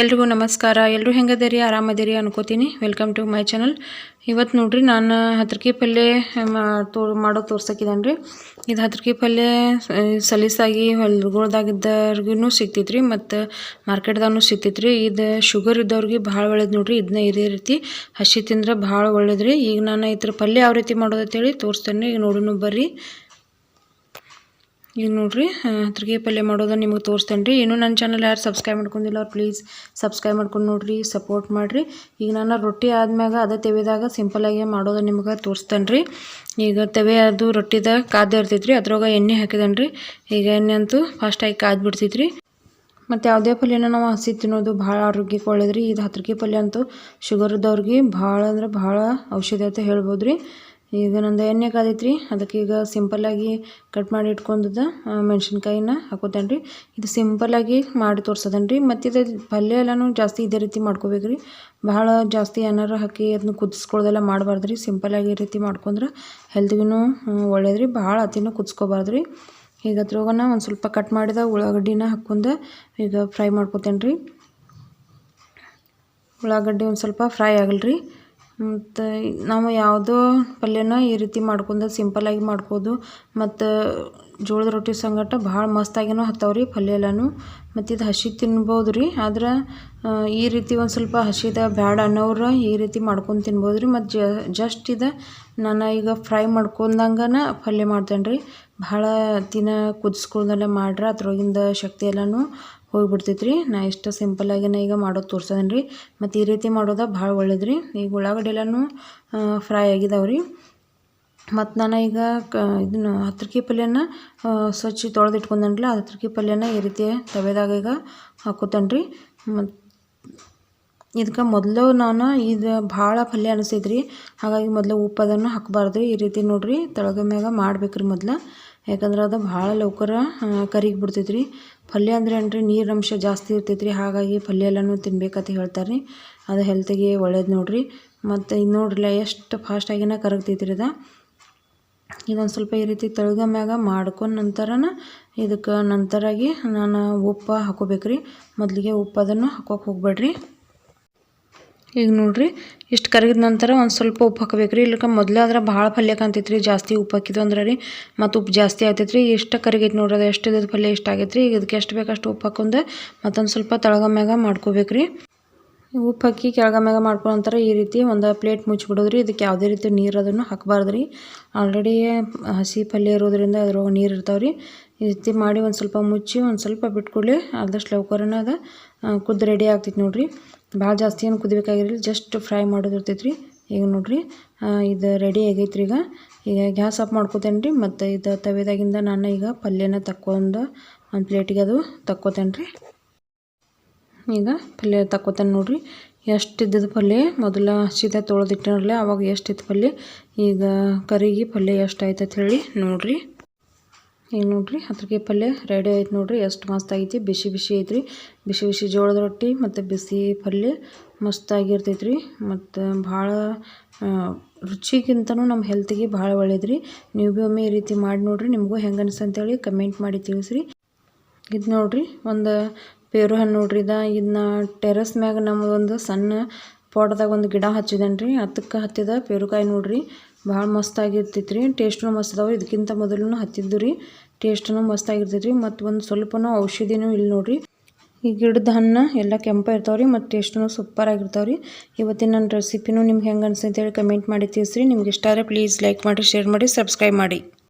ಎಲ್ರಿಗೂ ನಮಸ್ಕಾರ. ಎಲ್ಲರೂ ಹೆಂಗದಿರಿ? ಆರಾಮದಿರಿ ಅನ್ಕೋತೀನಿ. ವೆಲ್ಕಮ್ ಟು ಮೈ ಚಾನಲ್ ಇವತ್ತು ನೋಡ್ರಿ, ನಾನು ಹತ್ರಕಿ ಪಲ್ಯ ತೋ, ಮಾಡೋ ತೋರ್ಸಕ್ಕಿದ್ದಾನೆ ರೀ ಇದು ಹತ್ರಕಿ ಪಲ್ಯ ಸಲೀಸಾಗಿ ಹೊಲ್ಗೊಳ್ದಾಗಿದ್ದವ್ರಿಗೂ ಸಿಗ್ತೈತ್ರಿ, ಮತ್ತು ಮಾರ್ಕೆಟ್ದಾಗೂ ಸಿಗ್ತೈತ್ರಿ. ಇದು ಶುಗರ್ ಇದ್ದವ್ರಿಗೆ ಭಾಳ ಒಳ್ಳೇದು ನೋಡ್ರಿ ಇದನ್ನ ಇದೇ ರೀತಿ. ಹಸಿ ತಿಂದ್ರೆ ಭಾಳ ಒಳ್ಳೇದು ರೀ ಈಗ ನಾನು ಇದ್ರ ಪಲ್ಯ ಯಾವ ರೀತಿ ಮಾಡೋದು ಅಂತೇಳಿ ತೋರಿಸ್ತೇನೆ. ಈಗ ನೋಡೋಣ ಬರ್ರಿ. ಈಗ ನೋಡಿರಿ ತಿರುಗಿ ಪಲ್ಯ ಮಾಡೋದನ್ನು ನಿಮಗೆ ತೋರಿಸ್ತೇನೆ ರೀ ಇನ್ನೂ ನನ್ನ ಚಾನಲ್ ಯಾರು ಸಬ್ಸ್ಕ್ರೈಬ್ ಮಾಡ್ಕೊಂಡಿಲ್ಲ ಅವ್ರು ಪ್ಲೀಸ್ ಸಬ್ಸ್ಕ್ರೈಬ್ ಮಾಡ್ಕೊಂಡು ನೋಡಿರಿ ಸಪೋರ್ಟ್ ಮಾಡಿರಿ. ಈಗ ನಾನು ರೊಟ್ಟಿ ಆದ್ಮ್ಯಾಗ ಅದೇ ತೆವೆದಾಗ ಸಿಂಪಲಾಗಿ ಮಾಡೋದು ನಿಮ್ಗೆ ತೋರಿಸ್ತೇನೆ ರೀ ಈಗ ತೆವೆ ಅದು ರೊಟ್ಟಿದ ಕಾದ ರೀ ಅದ್ರೊಳಗೆ ಎಣ್ಣೆ ಹಾಕಿದೇನೆ ರೀ ಈಗ ಎಣ್ಣೆ ಅಂತೂ ಫಾಸ್ಟಾಗಿ ಕಾದು ಬಿಡ್ತೈತೆ ರೀ ಮತ್ತು ಯಾವುದೇ ಪಲ್ಯನ ನಾವು ಹಸಿ ತಿನ್ನೋದು ಭಾಳ ಆರೋಗ್ಯಕ್ಕೆ ಒಳ್ಳೇದ್ರಿ. ಇದು ಹತ್ರಕಿ ಪಲ್ಯ ಅಂತೂ ಶುಗರ್ದವ್ರಿಗೆ ಭಾಳ ಅಂದ್ರೆ ಭಾಳ ಔಷಧಿ ಅಂತ ಹೇಳ್ಬೋದು ರೀ ಈಗ ನಂದು ಎಣ್ಣೆ ಕಾದೈತ್ರಿ. ಅದಕ್ಕೆ ಈಗ ಸಿಂಪಲ್ಲಾಗಿ ಕಟ್ ಮಾಡಿ ಇಟ್ಕೊಂಡದ ಮೆಣಸಿನ್ಕಾಯಿನ ಹಾಕೋತೇನೆ ರೀ ಇದು ಸಿಂಪಲ್ಲಾಗಿ ಮಾಡಿ ತೋರ್ಸೋದೇನೆ ರೀ ಮತ್ತು ಇದು ಪಲ್ಯ ಎಲ್ಲನೂ ಜಾಸ್ತಿ ಇದೇ ರೀತಿ ಮಾಡ್ಕೋಬೇಕು ರೀ ಭಾಳ ಜಾಸ್ತಿ ಏನಾರು ಹಾಕಿ ಅದನ್ನ ಕುದಿಸ್ಕೊಳ್ಳೋದೆಲ್ಲ ಮಾಡಬಾರ್ದು ರೀ ಸಿಂಪಲ್ಲಾಗಿ ಈ ರೀತಿ ಮಾಡ್ಕೊಂಡ್ರೆ ಹೆಲ್ತ್ಗೂ ಒಳ್ಳೇದು ರೀ ಭಾಳ ಅತಿನೂ ಕುದಿಸ್ಕೋಬಾರ್ದು ರೀ ಈಗ ಅದ್ರೊಳಗನ ಒಂದು ಸ್ವಲ್ಪ ಕಟ್ ಮಾಡಿದ ಉಳ್ಳಾಗಡ್ಡಿನ ಹಾಕ್ಕೊಂಡು ಈಗ ಫ್ರೈ ಮಾಡ್ಕೊತೇನೆ ರೀ ಉಳ್ಳಾಗಡ್ಡಿ ಒಂದು ಸ್ವಲ್ಪ ಫ್ರೈ ಆಗಲ್ರಿ. ಮತ್ತು ನಾವು ಯಾವುದೋ ಪಲ್ಯನ ಈ ರೀತಿ ಮಾಡ್ಕೊಂಡು ಸಿಂಪಲ್ಲಾಗಿ ಮಾಡ್ಬೋದು. ಮತ್ತು ಜೋಳದ ರೊಟ್ಟಿ ಸಂಗಟ ಭಾಳ ಮಸ್ತಾಗಿನೂ ಹತ್ತವ ರೀ ಪಲ್ಯ ಎಲ್ಲನೂ. ಮತ್ತು ಇದು ಹಸಿ ತಿನ್ಬೋದು ರೀ ಆದ್ರೆ ಈ ರೀತಿ ಒಂದು ಸ್ವಲ್ಪ ಹಸಿದ ಬ್ಯಾಡ ಅನ್ನೋರು ಈ ರೀತಿ ಮಾಡ್ಕೊಂಡು ತಿನ್ಬೋದು ರೀ ಮತ್ತು ಜಸ್ಟ್ ಇದು ನಾನು ಈಗ ಫ್ರೈ ಮಾಡ್ಕೊಂಡಂಗನ ಪಲ್ಯ ಮಾಡ್ತೇನೆ ರೀ ಭಾಳ ದಿನ ಕುದಿಸ್ಕೊಂಡೆಲ್ಲ ಮಾಡ್ರೆ ಅದ್ರೊಳಗಿಂದ ಶಕ್ತಿ ಎಲ್ಲನೂ ಹೋಗಿಬಿಡ್ತೈತೆ ರೀ ನಾ ಇಷ್ಟು ಸಿಂಪಲ್ಲಾಗಿನ ಈಗ ಮಾಡೋದು ತೋರ್ಸೋದೇನೆ ರೀ ಮತ್ತು ಈ ರೀತಿ ಮಾಡೋದ ಭಾಳ ಒಳ್ಳೇದು ರೀ ಈಗ ಉಳ್ಳಾಗಡ್ಡಿ ಎಲ್ಲನೂ ಫ್ರೈ ಆಗಿದಾವೆ ರೀ ಮತ್ತು ನಾನು ಈಗ ಕ, ಇದನ್ನು ಹತ್ರಕಿ ಪಲ್ಯನ ಸ್ವಚ್ಛ ತೊಳೆದು ಇಟ್ಕೊಂಡೇನಲ್ಲ ಅದು ಹತ್ರಕಿ ಪಲ್ಯನ ಈ ರೀತಿ ತವೆದಾಗ ಈಗ ಹಾಕೋತೇನೆ ರೀ ಮತ್ತು ಇದಕ್ಕೆ ಮೊದಲು ನಾನು ಇದು ಭಾಳ ಪಲ್ಯ ಅನಿಸಿದ್ರಿ ಹಾಗಾಗಿ ಮೊದಲು ಉಪ್ಪು ಅದನ್ನು ಹಾಕಬಾರ್ದು ಈ ರೀತಿ ನೋಡಿರಿ, ತಳಗ ಮ್ಯಾಗ ಮಾಡ್ಬೇಕು ರೀ ಮೊದಲು. ಯಾಕಂದ್ರೆ ಅದು ಭಾಳ ಲೌಕರ ಕರಿಗಿ ಬಿಡ್ತೈತೆ ರೀ ಪಲ್ಯ ಅಂದ್ರೆ ಏನ್ರಿ, ನೀರು ಅಂಶ ಜಾಸ್ತಿ ರೀ ಹಾಗಾಗಿ ಪಲ್ಯ ಎಲ್ಲನೂ ತಿನ್ಬೇಕಂತ ಹೇಳ್ತಾರೆ ರೀ ಅದು ಹೆಲ್ತಿಗೆ ಒಳ್ಳೇದು ನೋಡಿರಿ. ಮತ್ತು ಇದು ನೋಡ್ರಲ್ಲ ಎಷ್ಟು ಫಾಸ್ಟಾಗಿನ ಕರಗ್ತೈತೆ ರೀ ಇದು ಇದೊಂದು ಸ್ವಲ್ಪ ಈ ರೀತಿ ತೆಳಗ ಮ್ಯಾಗ ಮಾಡ್ಕೊಂಡು ನಂತರನ ಇದಕ್ಕೆ ನಂತರಾಗಿ ನಾನು ಉಪ್ಪು ಹಾಕೋಬೇಕ್ರಿ. ಮೊದಲಿಗೆ ಉಪ್ಪು ಅದನ್ನು ಹಾಕೋಕೆ ಹೋಗ್ಬೇಡ್ರಿ. ಈಗ ನೋಡ್ರಿ, ಇಷ್ಟು ಕರಗಿದ ನಂತರ ಒಂದು ಸ್ವಲ್ಪ ಉಪ್ಪು ಹಾಕಬೇಕು ರೀ ಇಲ್ಲಕ ಮೊದಲಾದ್ರೆ ಭಾಳ ಪಲ್ಯ ಕಾಣ್ತೈತೆ ರೀ ಜಾಸ್ತಿ ಉಪ್ಪು ಹಾಕಿದ್ದು ಅಂದ್ರೆ ರೀ, ಮತ್ತು ಉಪ್ಪು ಜಾಸ್ತಿ ಆಗ್ತೈತೆ ರೀ ಇಷ್ಟು ಕರಗೈತೆ ನೋಡ್ರಿ ಎಷ್ಟು ಇದ್ದ ಪಲ್ಯ ಇಷ್ಟ ಆಗೈತೆ ರೀ ಈಗ ಇದಕ್ಕೆ ಎಷ್ಟು ಬೇಕು ಅಷ್ಟು ಉಪ್ಪು ಹಾಕೊಂಡು ಮತ್ತೊಂದು ಸ್ವಲ್ಪ ತಳಗ ಮ್ಯಾಗ ಮಾಡ್ಕೋಬೇಕು ರೀ ಉಪ್ಪು ಹಾಕಿ ಕೆಳಗ ಮ್ಯಾಗ ಮಾಡ್ಕೊಂಡ ನಂತರ ಈ ರೀತಿ ಒಂದು ಪ್ಲೇಟ್ ಮುಚ್ಚಿಬಿಡೋದು ರೀ ಇದಕ್ಕೆ ಯಾವುದೇ ರೀತಿ ನೀರು ಅದನ್ನು ಹಾಕಬಾರ್ದು ರೀ ಆಲ್ರೆಡಿ ಹಸಿ ಪಲ್ಯ ಇರೋದ್ರಿಂದ ಅದ್ರೊಳಗೆ ನೀರು ಇರ್ತಾವೆ ರೀ ಈ ರೀತಿ ಮಾಡಿ ಒಂದು ಸ್ವಲ್ಪ ಮುಚ್ಚಿ ಒಂದು ಸ್ವಲ್ಪ ಬಿಟ್ಕೊಳ್ಳಿ ಆದಷ್ಟು ಲೌಕರನ ಅದು. ಕುದ್ದು ರೆಡಿ ಆಗ್ತೈತಿ ನೋಡಿರಿ. ಭಾಳ ಜಾಸ್ತಿ ಏನು ಕುದಿಬೇಕಾಗಿರಲಿಲ್ಲ ಜಸ್ಟ್ ಫ್ರೈ ಮಾಡೋದು ಇರ್ತೈತೆ ರೀ ಈಗ ನೋಡಿರಿ ಇದು ರೆಡಿ ಆಗೈತೆ ರೀ ಈಗ. ಈಗ ಗ್ಯಾಸ್ ಆಫ್ ಮಾಡ್ಕೋತೇನೆ ರೀ ಮತ್ತು ಇದು ತವೆದಾಗಿಂದ ನಾನು ಈಗ ಪಲ್ಯನ ತಕ್ಕೊಂಡು ಒಂದು ಪ್ಲೇಟಿಗೆ ಅದು ತಕ್ಕೋತೇನೆ ರೀ ಈಗ ಪಲ್ಯ ತಕ್ಕೋತಾನೆ ನೋಡಿರಿ. ಎಷ್ಟು ಇದ್ದದ ಪಲ್ಯ? ಮೊದಲ ಸೀದಾ ತೊಳೆದಿಟ್ಟಿರಲಿ ಅವಾಗ ಎಷ್ಟು ಇತ್ತು ಪಲ್ಯ? ಈಗ ಕರಿಗಿ ಪಲ್ಯ ಎಷ್ಟು ಆಯ್ತು ಹೇಳಿ ನೋಡಿರಿ. ಈಗ ನೋಡ್ರಿ ಹತ್ರಕ್ಕೆ ಪಲ್ಯ ರೆಡಿ ಆಯ್ತು ನೋಡಿರಿ. ಎಷ್ಟು ಮಸ್ತ್ ಆಗೈತಿ, ಬಿಸಿ ಬಿಸಿ ಐತ್ರಿ. ಬಿಸಿ ಬಿಸಿ ಜೋಳದ ರೊಟ್ಟಿ ಮತ್ತು ಬಿಸಿ ಪಲ್ಯ ಮಸ್ತ್ ರೀ ಮತ್ತು ಭಾಳ ರುಚಿಗಿಂತನೂ ನಮ್ಮ ಹೆಲ್ತಿಗೆ ಭಾಳ ಒಳ್ಳೇದ್ರಿ. ನೀವು ಭೀ ಒಮ್ಮೆ ಈ ರೀತಿ ಮಾಡಿ ನೋಡಿರಿ, ನಿಮಗೂ ಹೆಂಗೆ ಅನಿಸ್ತಂತೇಳಿ ಕಮೆಂಟ್ ಮಾಡಿ ತಿಳಿಸ್ರಿ. ಇದು ನೋಡಿರಿ, ಒಂದು ಪೇರು ಹಣ್ಣು ನೋಡ್ರಿ ಇದ. ಇದನ್ನ ಟೆರಸ್ ಮ್ಯಾಗ ನಮ್ಮದೊಂದು ಸಣ್ಣ ಪೋಟದಾಗ ಒಂದು ಗಿಡ ಹಚ್ಚಿದೇನೆ ರೀ ಅದಕ್ಕೆ ಹತ್ತಿದ ಪೇರುಕಾಯಿ ನೋಡ್ರಿ. ಭಾಳ ಮಸ್ತ್ ಆಗಿರ್ತೈತೆ ರೀ ಟೇಸ್ಟ್ನು ಮಸ್ತ್ ಅದಾವೆ ಇದಕ್ಕಿಂತ ಮೊದಲು ಹತ್ತಿದ್ದು ರೀ ಟೇಸ್ಟ್ನು ಮಸ್ತ್ ಆಗಿರ್ತೈತೆ ರೀ ಮತ್ತು ಒಂದು ಸ್ವಲ್ಪನೂ ಔಷಧಿನೂ ಇಲ್ಲಿ ನೋಡ್ರಿ. ಈ ಗಿಡದ ಹಣ್ಣು ಎಲ್ಲ ಕೆಂಪ ಇರ್ತಾವೆ ರೀ ಮತ್ತು ಟೇಸ್ಟೂ ಸೂಪರ್ ಆಗಿರ್ತಾವೆ ರೀ ಇವತ್ತಿನ ನನ್ನ ರೆಸಿಪಿನೂ ನಿಮ್ಗೆ ಹೆಂಗೆ ಅನ್ಸುತ್ತೆ ಹೇಳಿ ಕಮೆಂಟ್ ಮಾಡಿ ತಿಳಿಸ್ರಿ. ನಿಮ್ಗೆ ಇಷ್ಟ ಆದರೆ ಪ್ಲೀಸ್ ಲೈಕ್ ಮಾಡಿ ಶೇರ್ ಮಾಡಿ ಸಬ್ಸ್ಕ್ರೈಬ್ ಮಾಡಿ